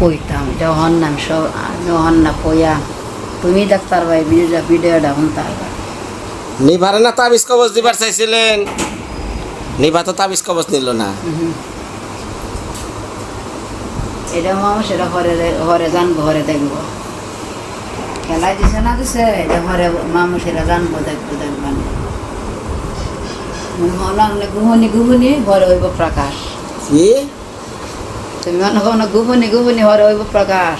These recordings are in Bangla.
কইতাম যখন নাম সব যখন না কইয়া তুমি ডাক্তার ভাই ভিডিওটা ভিডিওটা শুনতার নিভারে না তাবিজ কবজ দিবার চাইছিলেন? নিভা তো তাবিজ কবজ নিল না। এটা মামা সেটা ঘরে ঘরে জানব ঘরে দেখব। খেলাই দিছে না দিছে এটা ঘরে মামু সেটা জানব দেখব দেখবানি মুই হলাম গুহনি গুহনি ঘরে হইব প্রকাশ। কি? তুমি মনে করো না গুহনি গুহনি ঘরে হইব প্রকাশ।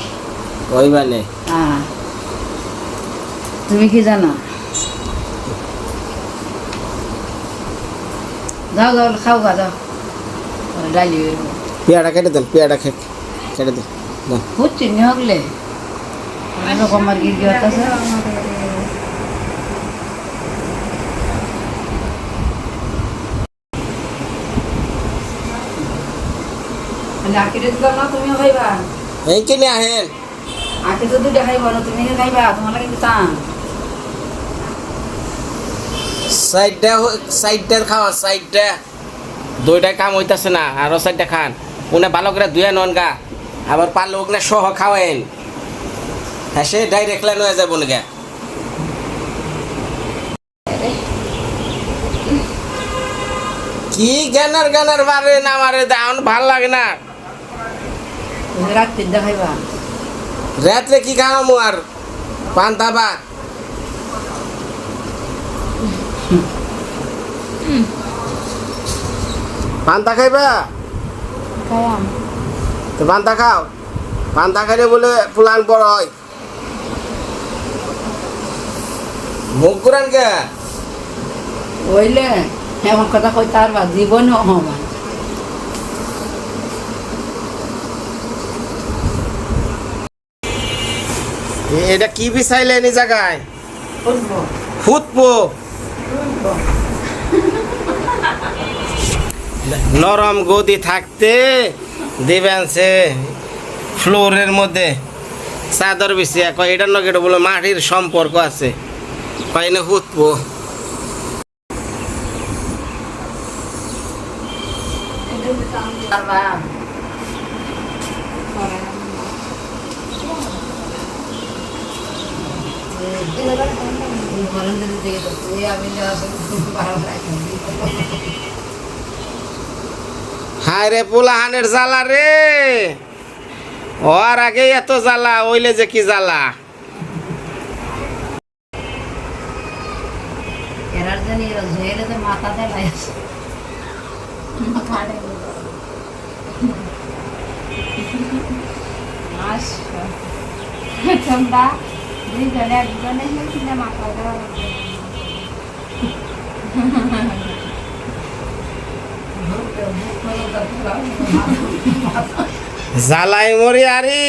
ওই মানে হ্যাঁ। তুমি কি জানো? যাও যাও খাও গা যাও। ডালি হইব। পেয়ারা কেটে দেন পেয়ারা খে কেটে দেন। হচ্ছে নি হগলে? এরকম আর কি হতেছে আঁকিতে দিলাম না তুমিও খাইবা এই কিনে আহেন আঁকি তো দুইটা খাইবা না তুমি খাইবা তোমার লাগে দিতাম সাইডটা সাইডটা খাওয়া সাইডটা দুইটা কাম হইতাছে না আরও সাইডটা খান। উনি ভালো করে ধুয়ে নন গা আবার পারলে ওখানে সহ খাওয়াইন হ্যাঁ সে ডাইরেক্ট লাইন হয়ে যাব নাকি কি গানার গানার বারে না মারে দাউন ভালো লাগে না। রাত্রি দেখাইবা রাত্রে কি খাওয়ামু আর? পান্তা ভাত পান্তা খাইবা? খাইয়াম। তো পান্তা খাও। পান্তা খাইলে বলে ফুলান বড় হয়। মুখ ঘুরান কে? ওইলে এমন কথা কইতে পারবা জীবনও হমান এটা কি বিছাইলেন এই জায়গায়? ফুটবো। নরম গদি থাকতে দিবেন সে ফ্লোরের মধ্যে। চাদর বিছিয়া কয় এটার নগে বলে মাটির সম্পর্ক আছে। কয় না ফুটবো। পারবা ঘরের দিকে দেখে তো তুই আমি ভালো রাখি হায় রে পোলাহানের জ্বালা রে। ওর আগে এত জ্বালা ওইলে যে কি জ্বালা। এরার দেওয়া জ্বালাই মরি আরি,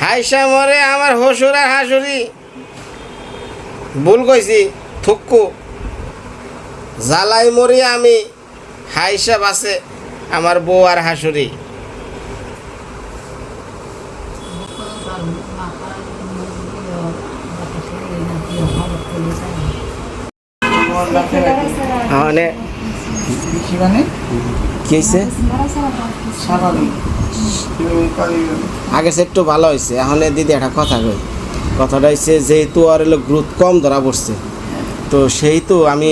হাইসা মরে আমার হসুর আর হাসুরি ভুল কইছি থুক্কু জ্বালাই মরি আমি, হাইসা বাসে আমার বউ আর হাসুরি মানে মানে? কি হয়েছে আগে সে একটু ভালো হয়েছে এখন দিদি একটা কথা কই কথাটা হচ্ছে যেহেতু আর হলো গ্রোথ কম ধরা পড়ছে তো সেই তো আমি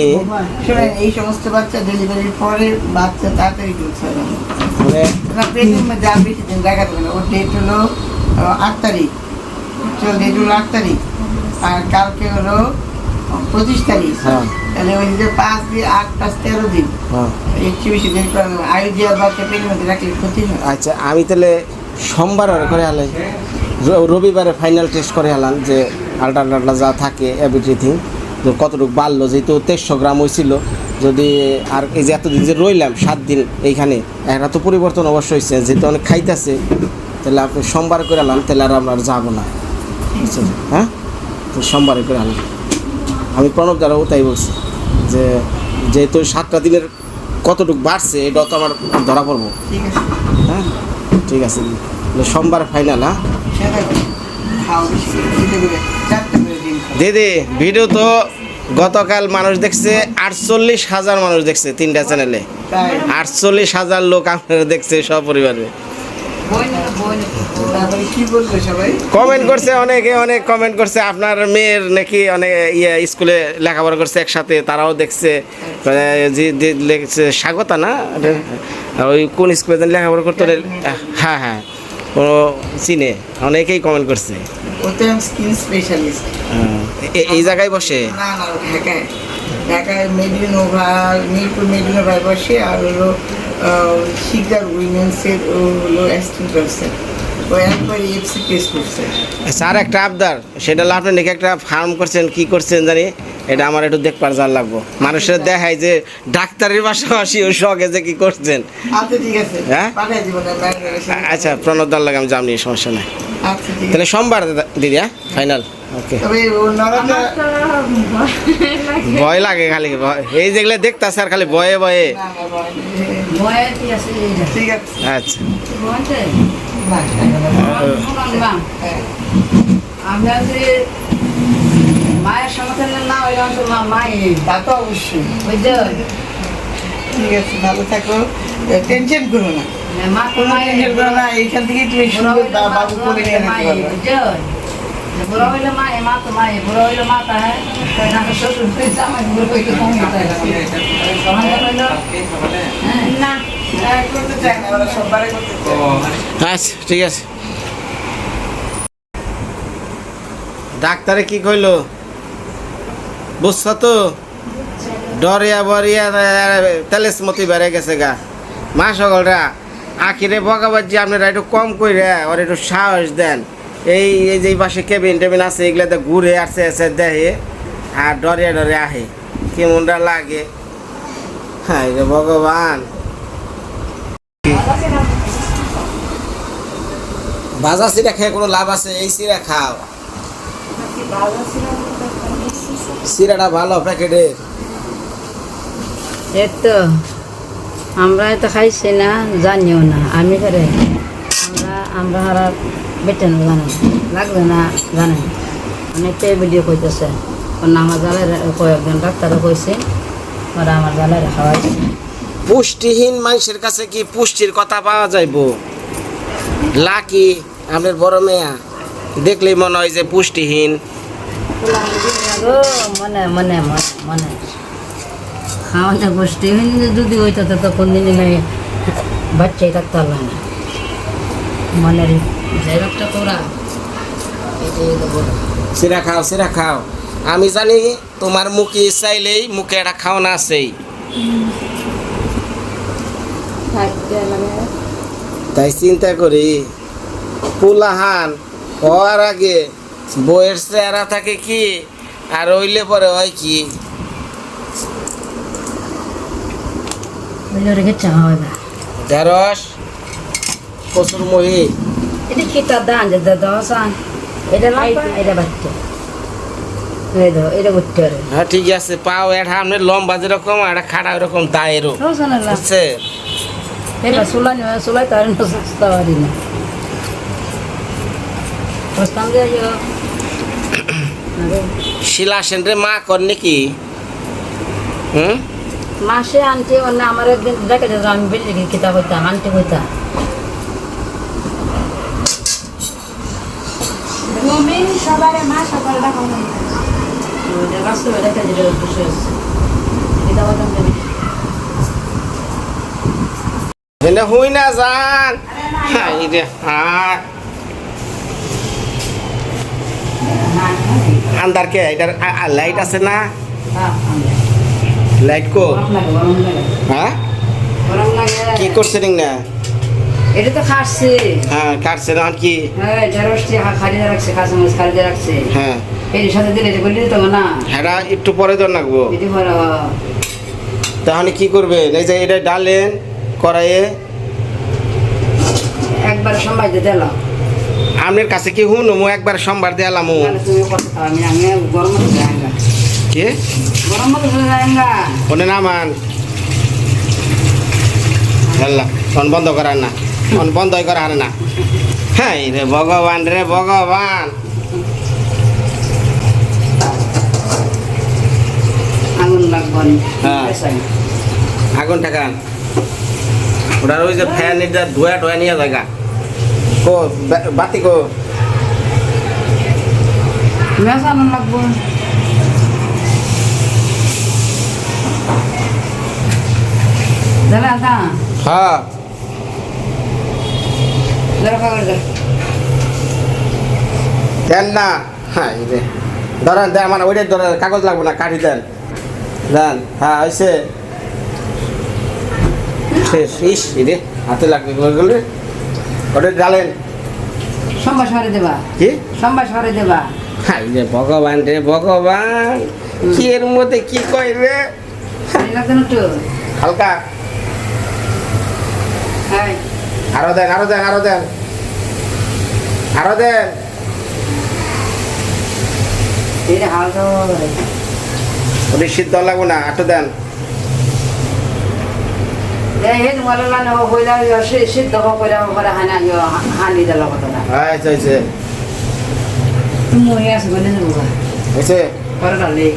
এই সমস্ত বাচ্চা ডেলিভারির পরে বাচ্চা তাড়াতাড়ি গ্রোথ হয় না। মানে আর বেশি দিন দেখা যাবে না। ওর ডেট হলো আট তারিখ। চল ডেট হলো আট তারিখ। আর কালকে হলো পঁচিশ তারিখ। হ্যাঁ। তাহলে ওই যে পাঁচ দিয়ে আট পাঁচ তেরো দিন। হ্যাঁ। বেশি দিন আয়ু দেওয়ার বাচ্চা মধ্যে রাখলে ক্ষতি হয়। আচ্ছা আমি তাহলে সোমবার আর করে আলাই। রবিবারে ফাইনাল টেস্ট করে আলাম যে আল্ট্রা টাল্ট্রা যা থাকে এভরিথিং তো কতটুকু বাড়লো। যেহেতু তেইশশো গ্রাম হয়েছিল যদি আর এই যে এতদিন যে রইলাম সাত দিন এইখানে একটা তো পরিবর্তন অবশ্যই হয়েছে যেহেতু অনেক খাইতেছে তাহলে আপনি সোমবার করে আলাম তাহলে আর আমরা যাব না। হ্যাঁ? তো সোমবারে করে আলাম। আমি প্রণব দ্বারাও তাই বলছি। যে যেহেতু সাতটা দিনের কতটুকু বাড়ছে এটা তো আমার ধরা পড়ব। ঠিক আছে। হ্যাঁ? ঠিক আছে। সোমবার ফাইনাল হ্যাঁ? খাও দিদি ভিডিও তো গতকাল মানুষ দেখছে আটচল্লিশ হাজার মানুষ দেখছে তিনটা চ্যানেলে আটচল্লিশ হাজার লোক আপনারা দেখছে সপরিবারে। কমেন্ট করছে অনেকে অনেক কমেন্ট করছে। আপনার মেয়ের নাকি অনেক ইয়ে স্কুলে লেখাপড়া করছে একসাথে তারাও দেখছে। মানে যে লিখছে। স্বাগতা না? ওই কোন স্কুলে যেন লেখাপড়া করতো? রে? হ্যাঁ। হ্যাঁ ও চিনে অনেকেই কমেন্ট করছে। স্কিন স্পেশালিস্ট হ্যাঁ। এই জায়গায় বসে? না না ঢাকায়। ঢাকায় মেডিনোভা মিরপুর মেডিনোভায় বসে আর হলো শিকদার উইমেন্সের হলো অ্যাসিস্ট্যান্ট প্রফেসর ও স্যার একটা আবদার। সেটা হলো আপনি নাকি একটা ফার্ম করছেন কি করছেন জানি? এটা আমার একটু দেখবার যার লাগবো। মানুষের দেখায় যে ডাক্তারের পাশাপাশি ওই শখে যে কি করছেন। আচ্ছা ঠিক আছে। হ্যাঁ? আচ্ছা প্রণোদার লাগে আমি জানি সমস্যা নাই। আচ্ছা ঠিক আছে। তাহলে সোমবার দিদি হ্যাঁ? ফাইনাল ওকে ও ভয় লাগে। খালি ভয়। এই যেগুলো দেখতা স্যার খালি ভয়ে ভয়ে। আচ্ছা। মা। আমরা যে মায়ের সমাধান না হইলাম তো মা মাই তা তো অবশ্যই বুঝছ ঠিক আছে ভালো থাকো টেনশন করো না মা তো কোনো মায়ের টেনশন করো না এইখান থেকে তুমি সুন্দর মা বাবু করে নিয়ে নিতে পারবে বুঝছ? বুড়ো হইলে মা তো মায়ে, বুড়ো হইলে মাতা হয়, শ্বশুর জামাই, বুড়ো হইলে কম মাতা। সমাধান হইল, না আচ্ছা ঠিক আছে। ডাক্তারে কি কইলো? বুঝছ তো? ডরিয়া বরিয়া তেলেস মতি বেড়ে গেছে গা। মা সকলরা, আখিরে বকাবাজি আপনারা একটু কম কইরে ওর একটু সাহস দেন। এই এই যে পাশে কেবিন টেবিন আছে, এগুলাতে ঘুরে আসে আসে দেহে আর ডরিয়া ডরে আহে। কেমনটা লাগে? হ্যাঁ ভগবান। ভাজা সিরা খেয়ে কোনো লাভ আছে? এই সিরা খাও। সিরাটা ভালো প্যাকেটের। এই তো আমরা তো খাইছি না, জানিও না, আমি করে আমরা আমরা হারা বেটে না লাগবে না, জানে। অনেকটাই ভিডিও কইতেছে। অন্য আমার জালে কয়েকজন ডাক্তারও কইছে, ওরা আমার জালে খাওয়াইছে। পুষ্টিহীন মানুষের কাছে কি পুষ্টির কথা পাওয়া যাইব? লাকি আপনার বড় মেয়া দেখলেই মনে হয় যে পুষ্টিহীন। মনে মনে মনে মনে। খাওয়াতে গোষ্ঠী যদি হইতো তো বাচ্চাই থাকতে না। মনের তোরা। সিরা খাও সিরা খাও। আমি জানি তোমার মুখে চাইলেই মুখে একটা খাওয়ানো আছেই। তাই চিন্তা করি পুলাহান হওয়ার আগে বইয়ের চেহারা থাকে কি আর হইলে পরে হয় কি? হয় ঢেঁড়স কচুর মহি এটা দান যে এটা এটা বাচ্চা হ্যাঁ ঠিক আছে পাও এটা আপনার লম্বা যেরকম আর খাটা ওরকম দায়েরও রোশন বুঝছে তার সস্তা পারি না সস্তাম যে আরে শিলা সেন্টারে মা কর নাকি হুম মাসে আনতে অন্য আমার একদিন দেখে যেত আমি বেশি কিতাব হইতাম আনতে হইতাম সবারে মা সবার দেখা হয় বাস্তবে দেখে যেটা বসে আছে কিতাব হইতাম এনে হুই না যান হাই রে হাট আন্দার কে এটার লাইট আছে না লাইট কো হ্যাঁ কি করছেন না এটা তো খাচ্ছে হ্যাঁ কাটছে না কি হ্যাঁ ঢেঁড়সটি খালিদে রাখছে কাঁচামরিচ খালিদে রাখছে হ্যাঁ এর সাথে দিলে যে বললি তো না হ্যাঁ একটু পরে তো নাকবো তাহলে কি করবেন এই যে এটা ডালেন কড়াইয়ে একবার সময় দিয়ে দিলাম আপনার কাছে কি হুন? মু একবার সোমবার দিলাম কি? ওনে নামান আল্লাহ ফোন বন্ধ করার না। ফোন বন্ধ করার না। হ্যাঁ রে ভগবান রে ভগবান। আগুন লাগবো হ্যাঁ। আগুন টাকান ওটার ওই যে ফ্যান এটা ধোয়া টোয়া নিয়ে জায়গা। কো বাতি কো। মেশানো লাগবো। দেবে আদা হ্যাঁ। দেন না। হ্যাঁ ধরেন দেন আমার ওইটাই ধরেন কাগজ লাগবে না দেন। দেন হ্যাঁ হয়েছে শেষ ইস রে হাতে লাগবে গেলে ওটা ডালেন সোমবার সরে দেবা। কি? সোমবার সরে দেবা। হাই রে ভগবান রে ভগবান। কি এর মধ্যে কি কয় রে? হালকা। আরও দেন আরও দেন আরও দেন। আরও দেন। ওটা সিদ্ধ লাগবো না আটো দেন। এই সিদ্ধ করে হানা হানি দিল আচ্ছা তুমি আছে বলে পরে ডালে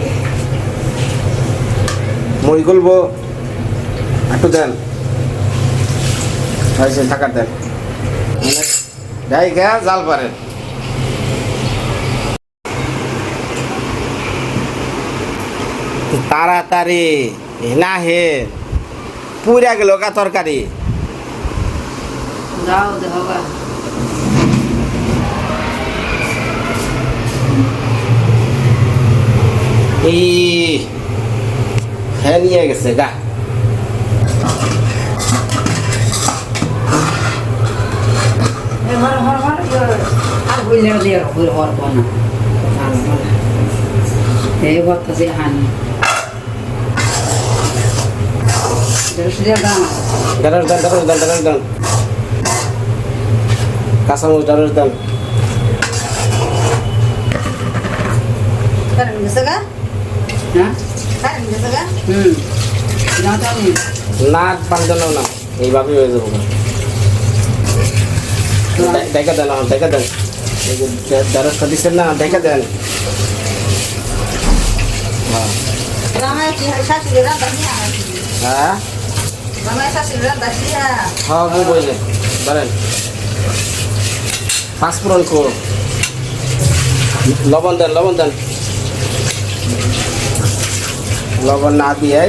মুড়ি গুলবো একটু দেন। টাকা দেন। জাল পারেন তাড়াতাড়ি না হে পুরা গেল কা তরকারি। এই নিয়ে গেছে গা। আর হইলে দিয়ে হর হর এই যে হানি। দেন Karin gisa ka? হ্যাঁ? Karin gisa ka? হুম। না জানি না পানি দেন না এইভাবে হয়ে যাব। দেখা দেন আমার দেখা দেন। যে দিচ্ছেন না দেখা দেন। হ্যাঁ। হ্যাঁ বউ বইলে ধরেন পাঁচফোড়ন কো লবণ দেন লবণ দেন লবণ না দিয়ে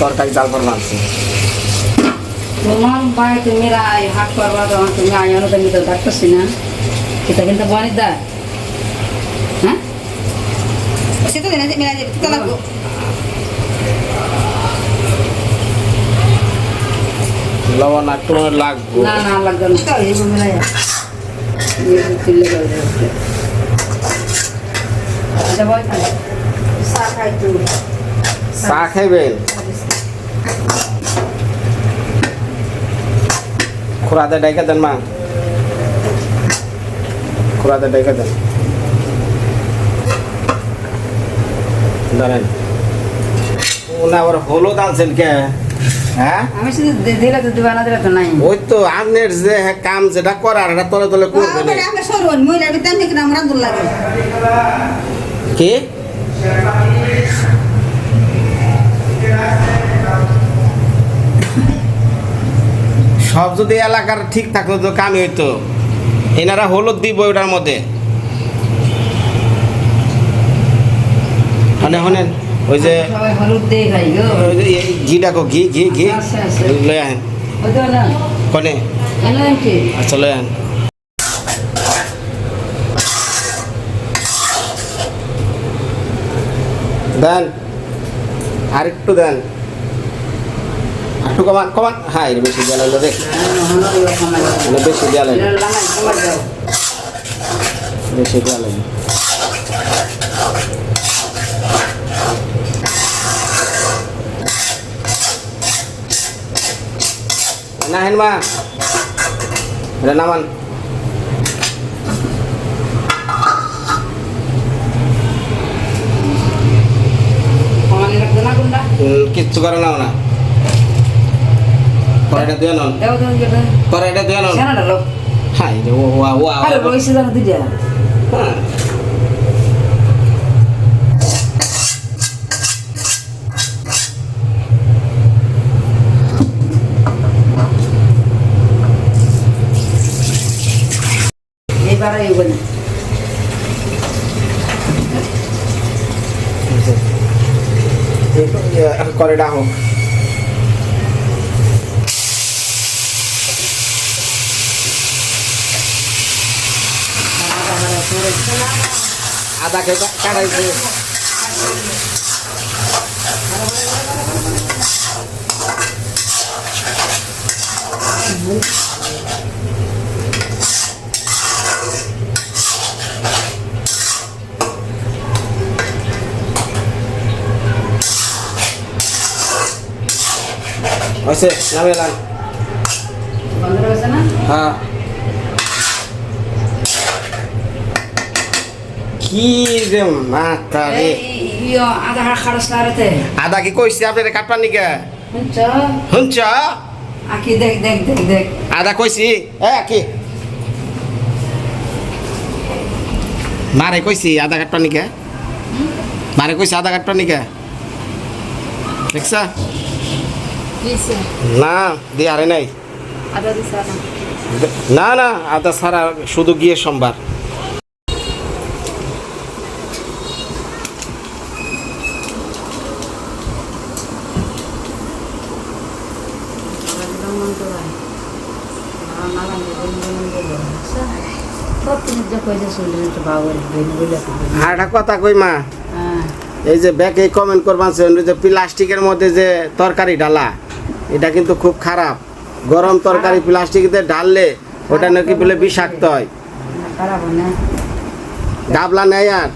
তরকারি জাল করে মানছি তোমার ভাই তুমি রায় হাট করবা তখন তুমি আয়ানো তুমি তো ডাকতেছি না এটা কিন্তু বানি দা হ্যাঁ Situ din nanti mila kita লবণ একটু লাগবো? না না লাগবে না। বল Saka itu. চা খাইবেন খুরাতে ডাইকা দেন মা। খুরাতে ডাইকা দেন। ধরেন। না আবার হলুদ আনছেন কে? হ্যাঁ? আমি শুধু দিলে তো দিবা না দিলে তো নাই। ওই তো যে কাম যেটা করার এটা তলে. কি? সব যদি এলাকার ঠিক থাকতো তো কামই হইতো। এনারা হলুদ দিব ওটার মধ্যে। মানে শোনেন ওই যে যে এই ঘি ঘি ঘি ঘি। আছে, আছে। আহেন কনে? কি আচ্ছা লই আহেন দেন। আর একটু দেন। একটু কমান কমান। হ্যাঁ এর বেশি দেওয়া লাগল দেখ মানে বেশি দেওয়া লাগল। বেশি দেওয়া লাগল। না হেন মা এটা নামান উম, কিচ্ছু করে নাও না কড়াইটা দিয়ে নন কড়াইটা দিয়ে নন হ্যাঁ এই যে ও ওয়া ওয়া হ্যাঁ বাড়াই বলে করে ডাকো আদাকে কাটাইছে হয়েছে নামে লান বন্ধ হয়েছে না হ্যাঁ। কি রে। মাতা রে আদা কি কইছি আপনার কাটপার নিকে? শুনছ? আখি দেখ দেখ দেখ দেখ। আদা কইছি। এ কি মারে কইছি আদা কাটপার নিকে? মারে কইছি আদা কাটপার নিকে? দেখছা? না দিয়ে আরে নাই না না আদা ছাড়া শুধু গিয়ে সোমবার। একদম তো ভাই না না সব তুমি যা কইছে শুনলে একটু বাবুর বেন বলে আর একটা কথা কই মা? হ্যাঁ। এই যে ব্যাকে কমেন্ট করবান যে প্লাস্টিকের মধ্যে যে তরকারি ডালা এটা কিন্তু খুব খারাপ। গরম তরকারি প্লাস্টিকেতে ঢাললে ওটা নাকি বলে বিষাক্ত হয়। গাবলা নেই আর?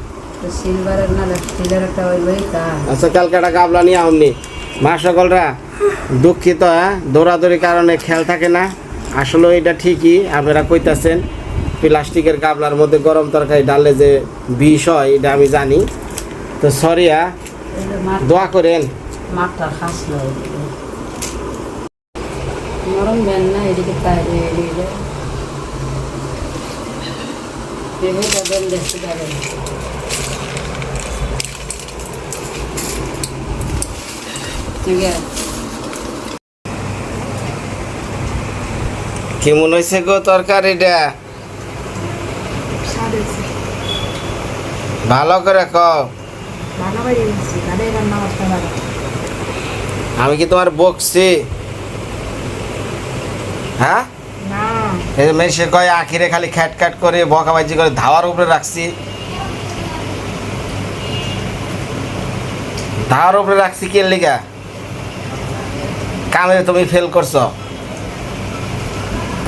আচ্ছা কালকে একটা গাবলা নিয়ে আমনি মা সকলরা দুঃখিত হ্যাঁ? দৌড়াদৌড়ির কারণে খেয়াল থাকে না। আসলে এটা ঠিকই আপনারা কইতাছেন প্লাস্টিকের গাবলার মধ্যে গরম তরকারি ডাললে যে বিষ হয় এটা আমি জানি। তো সরি হ্যাঁ? দোয়া করেন। মাঠটা খাসলো নরম বেন না এদিকে তাই এদিকে এদিকে বেন দেখতে যাবে ঠিক আছে কেমন হয়েছে গো তরকারিটা ভালো করে কও আমি কি তোমার বকছি হ্যাঁ? এই যে মেসে কয় আখিরে খালি খ্যাট খ্যাট করে বকাবাজি করে ধাওয়ার উপরে রাখছি। ধাওয়ার উপরে রাখছি কি লিগা? কামে তুমি ফেল করছ।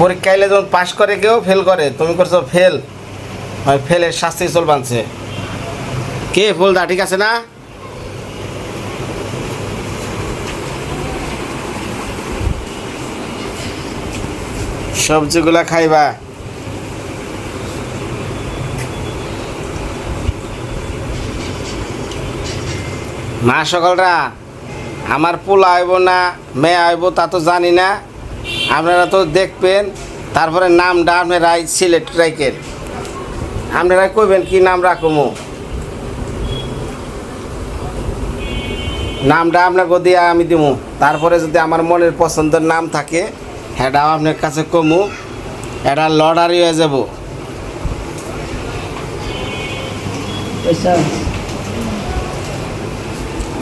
পরীক্ষা এলে যখন পাশ করে কেউ ফেল করে। তুমি করছ ফেল ফেলের শাস্তি চল বানছে কে ফুলদা ঠিক আছে না? সবজিগুলা খাইবা। মা সকলরা, আমার পোলা আইব না, মেয়ে আইব তা তো জানি না। আপনারা তো দেখবেন, তারপরে নামটা আপনারাই সিলেক্ট রাখেন আপনারা কইবেন কি নাম রাখব নামটা আপনাকে দিয়ে আমি দিব তারপরে যদি আমার মনের পছন্দের নাম থাকে সেটাও আপনার কাছে কমু। এটা লটারি হয়ে যাব।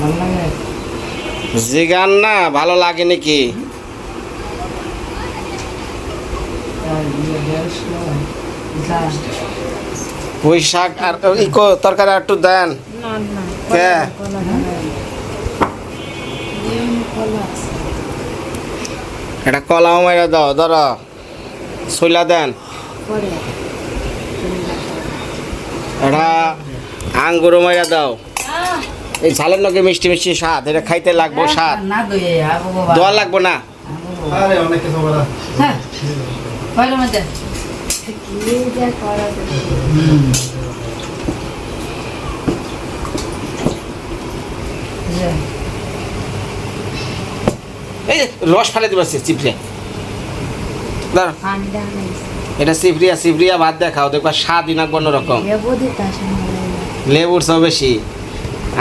ভালো লাগে জিগান না ভালো লাগে নাকি? পুঁই শাক আর ইকো তরকারি আর একটু দেন। না না। কে কলা খাবে কলা আছে এটা কলাও মেরে দাও ধর। সইলা দেন। এটা আঙ্গুরও মেরে দাও। এই ঝালের নকে মিষ্টি মিষ্টি স্বাদ এটা খাইতে লাগবো স্বাদ। দোয়া লাগবো না? আরে অনেক কিছু বলা হ্যাঁ কয়টার মধ্যে কি যা করা যাবে যে, এই রস ফেলে দিবা চিপড়ে। এটা সিফরিয়া সিফরিয়া ভাত দেখাও দেখবা স্বাদই না কোনো রকম। লেবুর সব বেশি।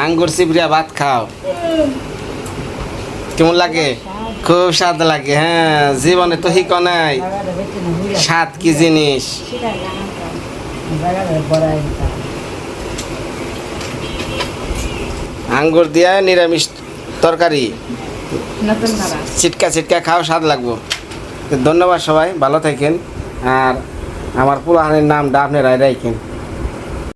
আঙ্গুর সিফরিয়া ভাত খাও। কেমন লাগে? খুব স্বাদ লাগে হ্যাঁ জীবনে তো হিক নাই। স্বাদ কি জিনিস? আঙ্গুর দিয়া নিরামিষ তরকারি। ছিটকা চিটকা খাও স্বাদ লাগবো। ধন্যবাদ সবাই, ভালো থাকেন। আর আমার পুরাহানের নামটা রায় রাখেন